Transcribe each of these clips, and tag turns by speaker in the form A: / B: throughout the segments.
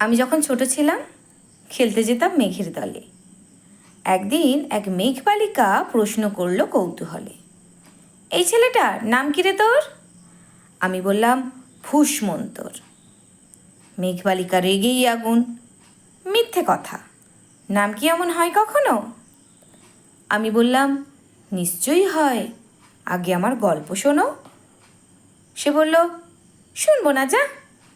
A: আমি যখন ছোট ছিলাম, খেলতে যেতাম মেঘের দলে। একদিন এক মেঘ বালিকা প্রশ্ন করল কৌতূহলে, এই ছেলেটার নাম কি রে তোর? আমি বললাম ফুসমন্তর মেঘবালিকা রেগেই আগুন, মিথ্যে কথা। নাম কি এমন হয় কখনো? আমি বললাম, নিশ্চয়ই হয়। আগে আমার গল্প শোনো। সে বলল, শুনব না যা।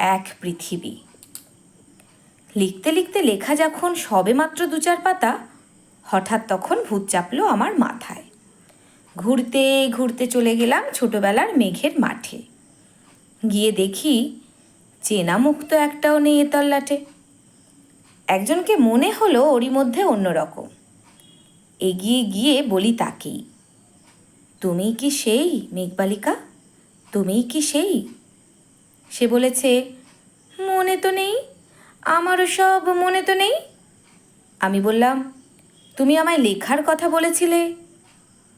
A: এক পৃথিবী। লিখতে লিখতে লেখা যখন সবে মাত্র দু চার পাতা, হঠাৎ তখন ভূত চাপলো আমার মাথায়। ঘুরতে ঘুরতে চলে গেলাম ছোটবেলার মেঘের মাঠে। গিয়ে দেখি চেনা মুখ তো একটাও নেই এ তল্লাটে। একজনকে মনে হলো ওরই মধ্যে অন্যরকম। এগিয়ে গিয়ে বলি তাকেই, তুমি কি সেই মেঘবালিকা? তুমিই কি সেই সে বলেছে, মনে তো নেই, আমারও সব মনে তো নেই। আমি বললাম, তুমি আমায় লেখার কথা বলেছিলে?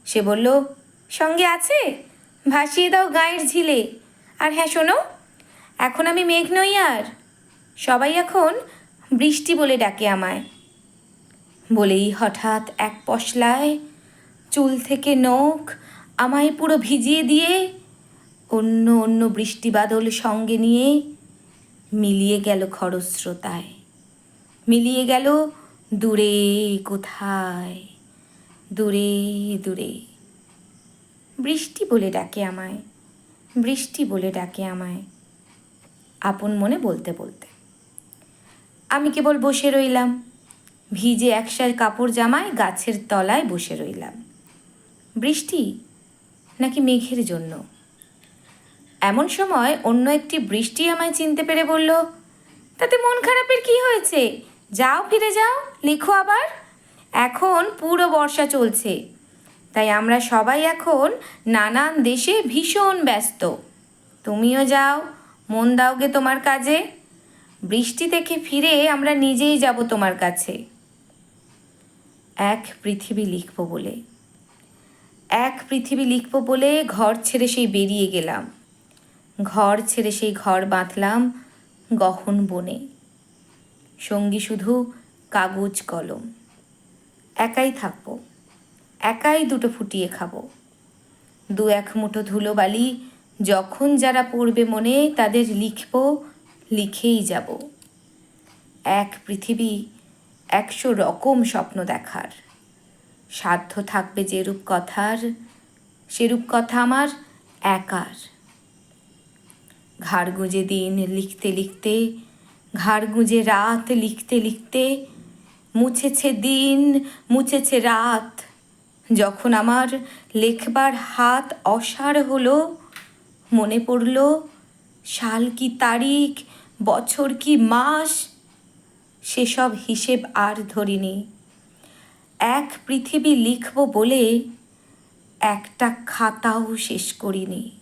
A: সে বলল, সঙ্গে আছে, ভাসিয়ে দাও গায়ের ঝিলে। আর হ্যাঁ শোনো, এখন আমি মেঘ নই আর সবাই এখন বৃষ্টি বলে ডাকে আমায়। বলেই হঠাৎ এক পশলায় চুল থেকে নখ আমায় পুরো ভিজিয়ে দিয়ে অন্য অন্য বৃষ্টি বাদল সঙ্গে নিয়ে মিলিয়ে গেল খরস্রোতায়। মিলিয়ে গেল দূরে কোথায়? দূরে দূরে। বৃষ্টি বলে ডাকে আমায়, বৃষ্টি বলে ডাকে আমায়, আপন মনে বলতে বলতে। আমি কেবল বসে রইলাম, ভিজে একসার কাপড় জামায় গাছের তলায় বসে রইলাম। বৃষ্টি নাকি মেঘের জন্য? এমন সময় অন্য একটি বৃষ্টি আমায় চিনতে পেরে বলল, তাতে মন খারাপের কি হয়েছে? যাও ফিরে যাও, লিখো আবার। এখন পুরো বর্ষা চলছে। তাই আমরা সবাই এখন নানান দেশে ভীষণ ব্যস্ত। তুমিও যাও, মন দাওগে তোমার কাজে। বৃষ্টি থেকে ফিরে আমরা নিজেই যাব তোমার কাছে। এক পৃথিবী লিখব বলে, এক পৃথিবী লিখব বলে ঘর ছেড়ে সেই বেরিয়ে গেলাম। ঘর ছেড়ে সেই ঘর বাঁধলাম গহন বনে। সঙ্গী শুধু কাগজ কলম। একাই থাকব, একাই দুটো ফুটিয়ে খাব। দু এক মুঠো ধুলো বালি যখন যারা পড়বে মনে তাদের লিখব, লিখেই যাব। এক পৃথিবী একশো রকম স্বপ্ন দেখার। সাধ্য থাকবে যেরূপ কথার, সেরূপ কথা আমার একার। ঘাড় গুঁজে দিন লিখতে লিখতে, ঘাড় গুঁজে রাত লিখতে লিখতে, মুছেছে দিন, মুছেছে রাত। যখন আমার লেখবার হাত অসার হলো, মনে পড়ল, সাল কি তারিখ, বছর কি মাস, সেসব হিসেব আর ধরিনি। এক পৃথিবী লিখব বলে একটা খাতাও শেষ করিনি।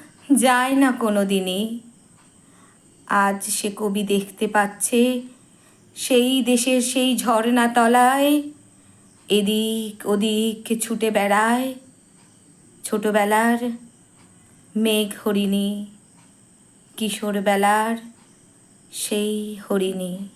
A: যায় না কোনো দিনই আজ সে কবি দেখতে পাচ্ছে, সেই দেশের সেই ঝর্ণা তলায়, এদিক ওদিক ছুটে বেড়ায় ছোটবেলার মেঘ হরিণী, কিশোরবেলার সেই হরিণী।